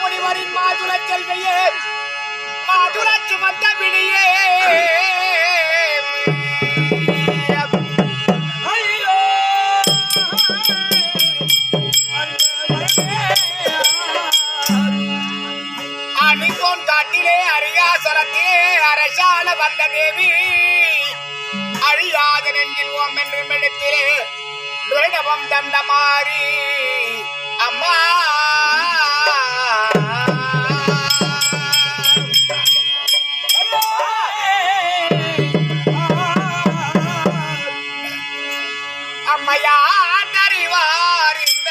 முனிவரின் மாதுள செல்வையே மாதுள சுமந்த விடியே அரசரத்தே அரசால வந்த தேவி. அழியாத நெஞ்சில் ஓம் என்று மெடுத்திலே துரிடமும் தந்த மாறி அம்மா! அம்மையா தறிவார் இந்த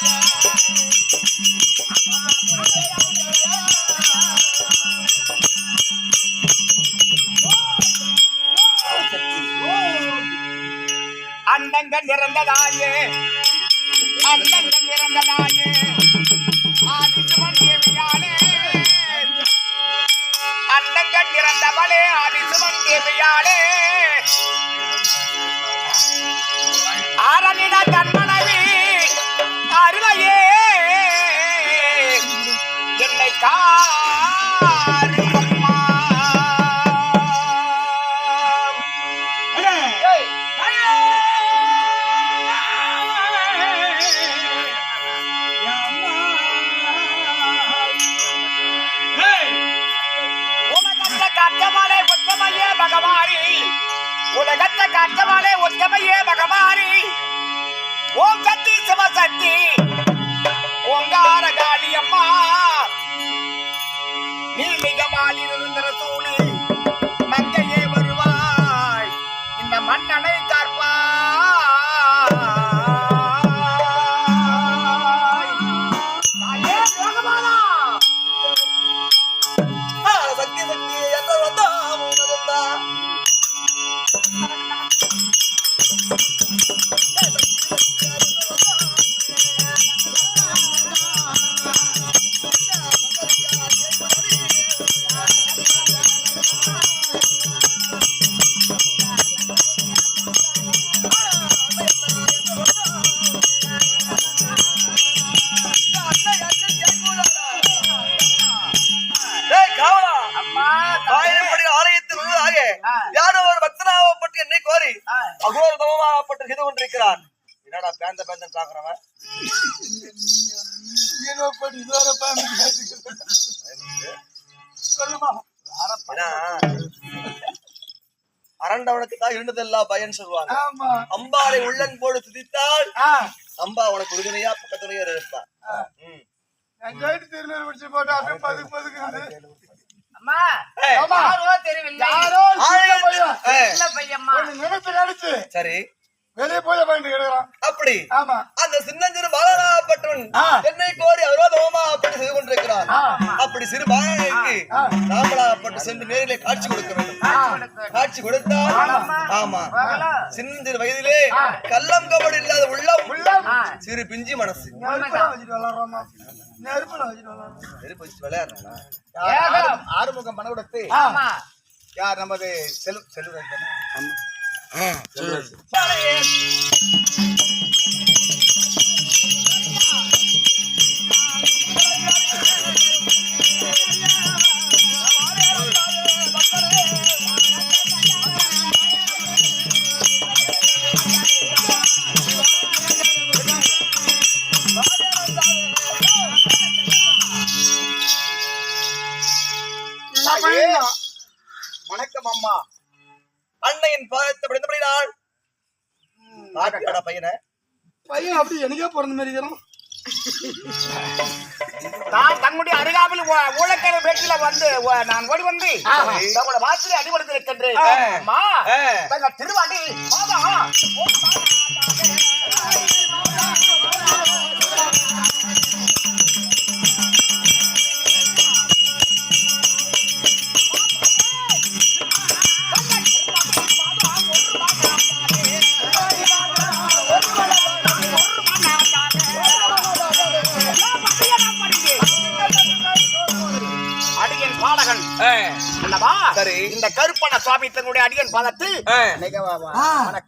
Allah. உலகத்தை காத்தவளே உத்தமையே பகவாரி ஓம் சக்தி சிவசக்தி ஓங்கார காளி அம்மா. நீ மிகமாலிருந்த அரண்டவனுக்கு தான் இருந்ததெல்லாம் பயன் சொல்லுவாங்க. அம்பாளை உள்ளன் போடு துதித்தால் அம்பா உனக்கு உறுதுணையா பக்கத்துணையா இருப்பா. ம். அம்மா ஏய். யாரோ தெரியவில்லை. ஆலயத்தில்- ஏய், சின்ன பையம்மா. சரி. வெளியே போய் பாயிண்ட் கிடைக்கிறான். அப்படி? ஆமா. அந்த சின்னஞ்சிறு பாலனாகப்பட்டவன் ஆ. என்னை கோரி அவரோதமாகப்பட்டு செய்து கொண்டிருக்கிறான். ஆ. அப்படி சிறு பாலனுக்கு ஆ. நாமளாகப்பட்டு சென்று நேரிலே காட்சி கொடுக்க வேண்டும். காட்சி கொடுத்தால் ஆமா. சின்னஞ்சிறு வயதிலே கள்ளம் கபடி இல்லாத உள்ளம் உள்ளம். சிறு பிஞ்சி மனசு. நெருப்பு வச்சு விளையாடுறானா? ஏகம். ஆறுமுகம் மனவிடத்து ஆமா. யார் நமது செல் செல்வராஜ் தானே? பையனை பையன் அப்படி எனக்கே பிறந்த மாதிரி இருக்கிறான் நான் தன்னுடைய அருகாமையில் ஊ- ஊழக்கடை பேட்டில வந்து நான் ஓடி வந்து. தங்களோட வாசலை அடிபடுத்தி இருக்கின்றேன் ஆ. அம்மா ஆ. தங்க திருவாடி தன்னுடைய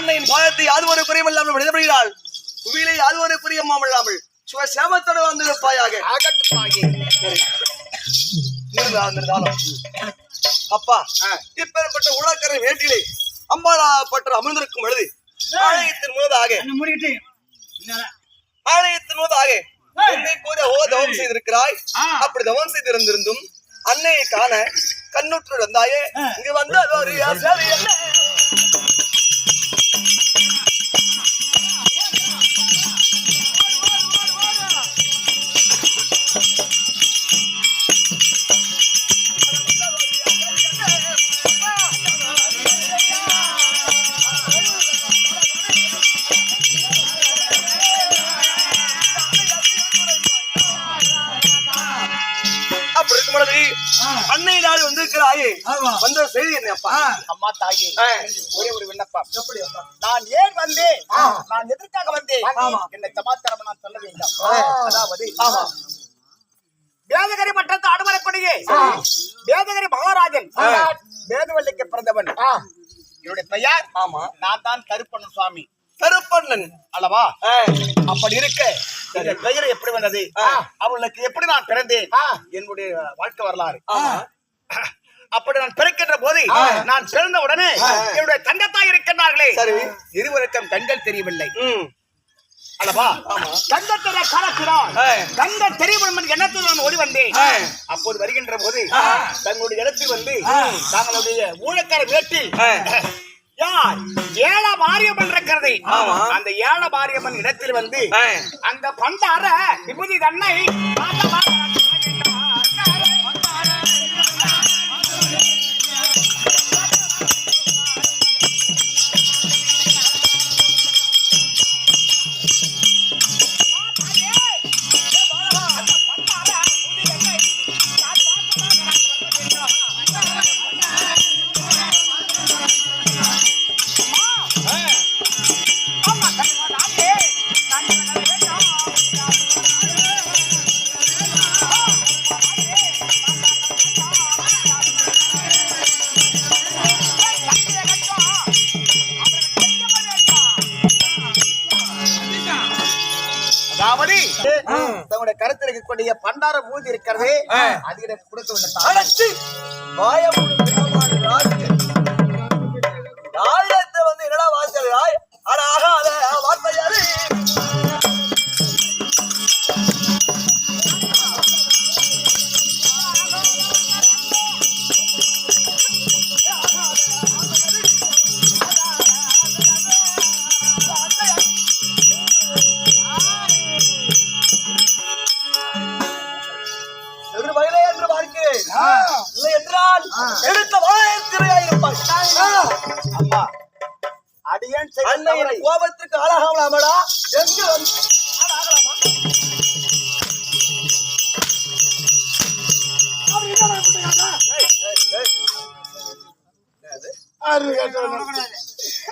அன்னையின் ஒரு குறையும் இல்லாமல் விடுதப்படுகிறாள் புவியிலே யாது ஒரு குறையும் இல்லாமல் சுக சேமத்தோடு வந்திருப்பாயாக. அப்பா இப்பேற்பட்ட உலக்கரை வேட்டிலே அம்பாளா பற்ற அமர்ந்திருக்கும் பொழுது ஆலயத்தின் முழுதாக ஆலயத்தின் என்னை கூட ஓ தவம் செய்திருக்கிறாய். அப்படி தவம் செய்திருந்திருந்தும் அன்னையை காண கண்ணுற்று வந்தாயே. இங்கு வந்த ஒரு என்ன? வந்திருக்கிறாயே. வந்த செய்தி என்ன அப்பா அம்மா தாயே. ஒரே ஒரு விண்ணப்பம். நான் ஏன் வந்தேன்? நான் எதற்காக வந்தேன்? என்னை சமாச்சாரம் நான் சொல்ல வேண்டாம். அதாவது வேதகரி மற்றத்து அடுமலைப்படியே வேதகரி மகாராஜன் வேதவல்லிக்கு பிறந்தவன். என்னுடைய பெயர் ஆமா. நான் தான் கருப்பண்ணன் சுவாமி. கருப்பண்ணன். அல்லவா? அப்படி இருக்க. பெயர் எப்படி வந்தது? அவளுக்கு எப்படி நான் பிறந்தேன்? என்னுடைய வாழ்க்கை வரலாறு. ஆமா. அப்படி நான் பிறக்கின்ற போது நான் பிறந்த உடனே என்னுடைய தங்கத்தாய் இருக்கின்றார்களே. சரி. இருவருக்கும் கண்கள் தெரியவில்லை அல்லவா? காலத்தினால் எண்ணத்தில் நான் ஓடி வந்தேன். அப்போது வருகின்ற போது தங்களுடைய இடத்தில் வந்து தங்களுடைய ஊழக்கார வேட்டில். யார்? ஏழ மாரியம்மன் இருக்கிறது. அந்த ஏழ மாரியம்மன் இடத்தில் வந்து. அந்த பண்டார விபூதி தன்னை அதாவது தங்களுடைய கருத்தில் இருக்கக்கூடிய பண்டார பூஜை இருக்கிறது. அது எனக்கு கொடுக்க வேண்டும் வந்து என்னடா வாசிக்கிறாய்? அட ஆகாத வார்த்தையாரு என்றால் எடுத்த வாயத்திரையாயிருப்பாய். அம்மா. அடியேன் அன்னையின் கோபத்திற்கு ஆளாகலாமடா எங்கு வந்து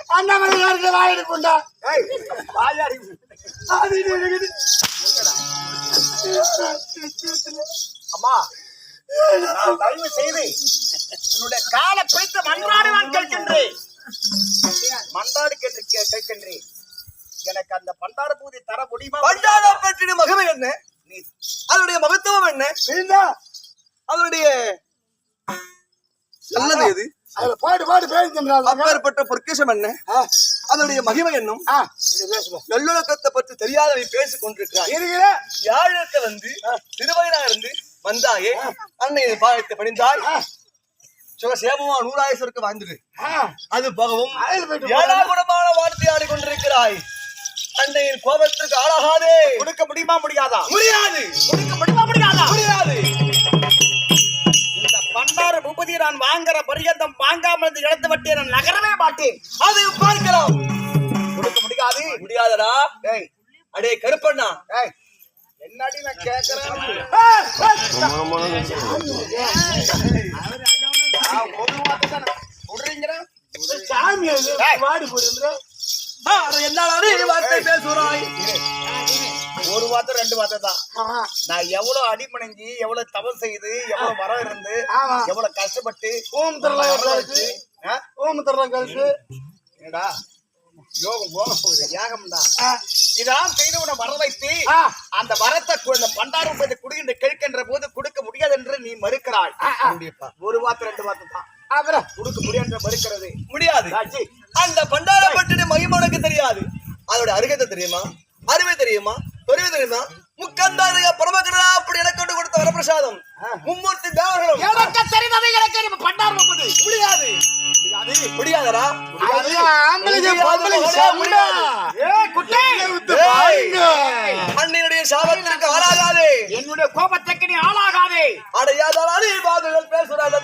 அண்ணாமலை வாயிடு. கொண்டா அம்மா நான் தயவு செய்து உன்னுடைய காலை பிடித்து மன்றாடி நான் கேட்கின்றேன். மன்றாடி கேட்டு கேட்கின்றேன். எனக்கு அந்த பண்டார பூதி தர முடியுமா? பண்டார பற்றின மகிமை என்ன? நீ அதனுடைய மகத்துவம் என்ன? அதனுடைய நல்லது எது? பாடு பாடு அப்பேற்பட்ட பொற்கேசம் என்ன? அதனுடைய மகிமை என்னும்? நல்லொழுக்கத்தை பற்றி தெரியாதவை பேசிக் கொண்டிருக்கிறாய். இருக்கிற யாழத்தை வந்து திருவயனா இருந்து வந்தாயே அன்னை பாயத்தை பணிந்தாய். சுக சேமமா நூறாயிரத்திற்கு வாழ்ந்துடு அது போகவும் ஏழாகுடமான வார்த்தை ஆடிக்கொண்டிருக்கிறாய். அன்னையின் கோபத்திற்கு ஆளாகாதே. கொடுக்க முடியுமா முடியாதா? முடியாது. கொடுக்க முடியுமா முடியாதா? முடியாது. இந்த பண்டார பூபதியை நான் வாங்குற பரியந்தம் வாங்காமல் இந்த இடத்தை வட்டி நான் நகரவே மாட்டேன். அது பார்க்கலாம். கொடுக்க முடியாது. முடியாதடா. ஏய். அடே கருப்பண்ணா. என்னடி நான் விடுறீங்கிறேன் சாமி வார்த்தை பேசுறாய் ஒரு வார்த்தை ரெண்டு வார்த்தை தான் நான் எவ்வளவு அடிமணங்கி எவ்வளவு தவம் செய்து எவ்வளவு வரம் இருந்து. எவ்வளவு கஷ்டப்பட்டு ஓம் தரலாம்? ஓம் தரலாம் கழுத்து என்னடா யோகம் போகம் போகுது யாகம்டா இதெல்லாம் செய்தவனை வர வைத்து. அந்த வரத்தை அந்த பண்டாரம் போய் குடுகின்ற கேட்கின்ற போது கொடுக்க முடியாது என்று நீ மறுக்கிறாய். ஒரு வார்த்தை ரெண்டு வார்த்தை தான். அப்புறம் கொடுக்க முடியாது மறுக்கிறது. முடியாது. அந்த பண்டார பட்டின மகிமை உனக்கு தெரியாது. அதோட அருகதை தெரியுமா? அருமை தெரியுமா? புரியுது தெரியுமா? முக்கந்தாரிய பரமகரா அப்படி எனக்கு கொண்டு கொடுத்த வரப்பிரசாதம். மும்மூர்த்தி தேவர்களும். எனக்கு தெரிந்தது எனக்கு இப்ப பண்டார் முப்பது முடியாது. முடியாதடா. ஆம்பளைங்க பொம்பளைங்க சாப்பிடா ஏ குட்டி. பாருங்க. அன்னையுடைய சாபத்திற்கு ஆளாகாதே. என்னுடைய கோபத்துக்கு நீ ஆளாகாதே. அடையாதாலே பாதுகள் பேசுறாத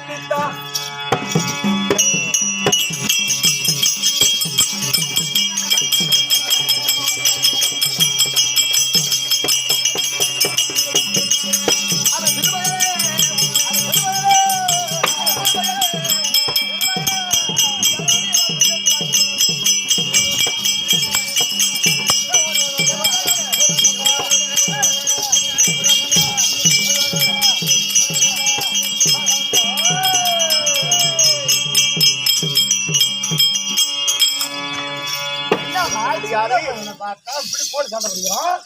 தீத்தா பார்த்தா இப்படி போட்டு சண்டை பிடிக்கிறோம்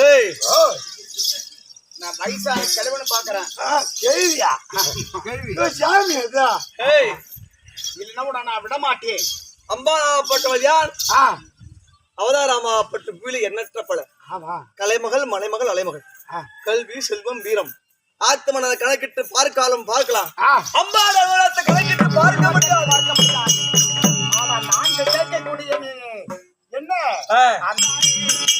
ஏய். நான் வயசான கிழவனு பாக்குறேன் கேள்வியா? இதோ சாமி அதா ஏய். இல்லைன்னா கூட நான் விட மாட்டேன். அம்பாப்பட்டவள் யார்? ஆ. அவதாராமாப்பட்ட வீடு எண்ணற்ற பல. ஆமா கலைமகள் மலைமகள் அலைமகள். கல்வி செல்வம் வீரம். ஆத்மன கணக்கிட்டு பார்க்காலும் பார்க்கலாம். அம்பாட கணக்கிட்டு பார்க்க முடியாது. ஆனா நாங்க கேட்கக்கூடிய என்ன?